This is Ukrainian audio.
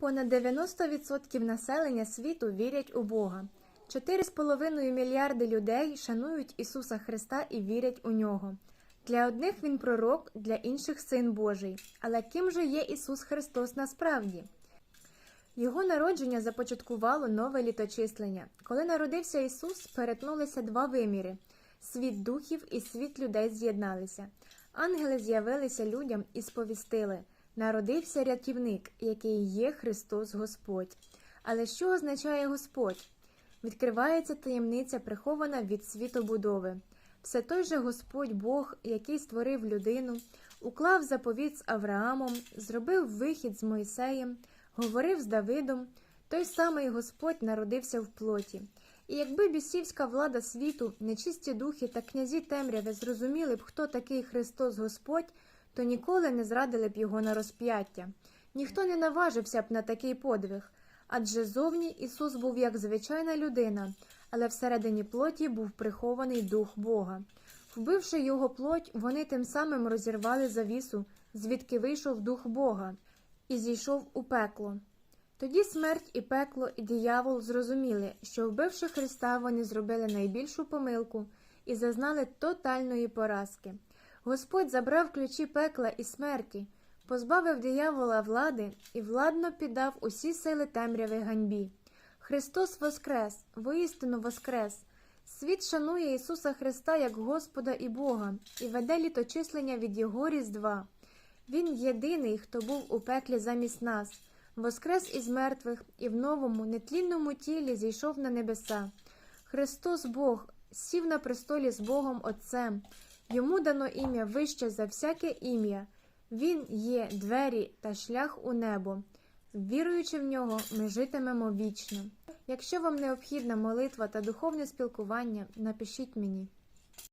Понад 90% населення світу вірять у Бога. 4,5 мільярди людей шанують Ісуса Христа і вірять у нього. Для одних він пророк, для інших син Божий. Але ким же є Ісус Христос насправді? Його народження започаткувало нове літочислення. Коли народився Ісус, перетнулися два виміри світ духів і світ людей з'єдналися. Ангели з'явилися людям і сповістили народився рятівник, який є Христос Господь. Але що означає Господь? Відкривається таємниця, прихована від світобудови. Все той же Господь Бог, який створив людину, уклав заповіт з Авраамом, зробив вихід з Мойсеєм, говорив з Давидом, той самий Господь народився в плоті. І якби бісівська влада світу, нечисті духи та князі темряви зрозуміли б, хто такий Христос Господь, то ніколи не зрадили б його на розп'яття. Ніхто не наважився б на такий подвиг, адже зовні Ісус був як звичайна людина, але всередині плоті був прихований дух Бога. Вбивши його плоть, вони тим самим розірвали завісу, звідки вийшов дух Бога, і зійшов у пекло. Тоді смерть і пекло, і диявол зрозуміли, що вбивши Христа, вони зробили найбільшу помилку і зазнали тотальної поразки. Господь забрав ключі пекла і смерті, позбавив диявола влади і владно піддав усі сили темряви ганьбі. Христос воскрес, воістину воскрес. Світ шанує Ісуса Христа як Господа і Бога і веде літочислення від Його Різдва. Він єдиний, хто був у пеклі замість нас, воскрес із мертвих і в новому, нетлінному тілі зійшов на небеса. Христос Бог сів на престолі з Богом Отцем. Йому дано ім'я вище за всяке ім'я. Він є двері та шлях у небо. Віруючи в нього, ми житимемо вічно. Якщо вам необхідна молитва та духовне спілкування, напишіть мені.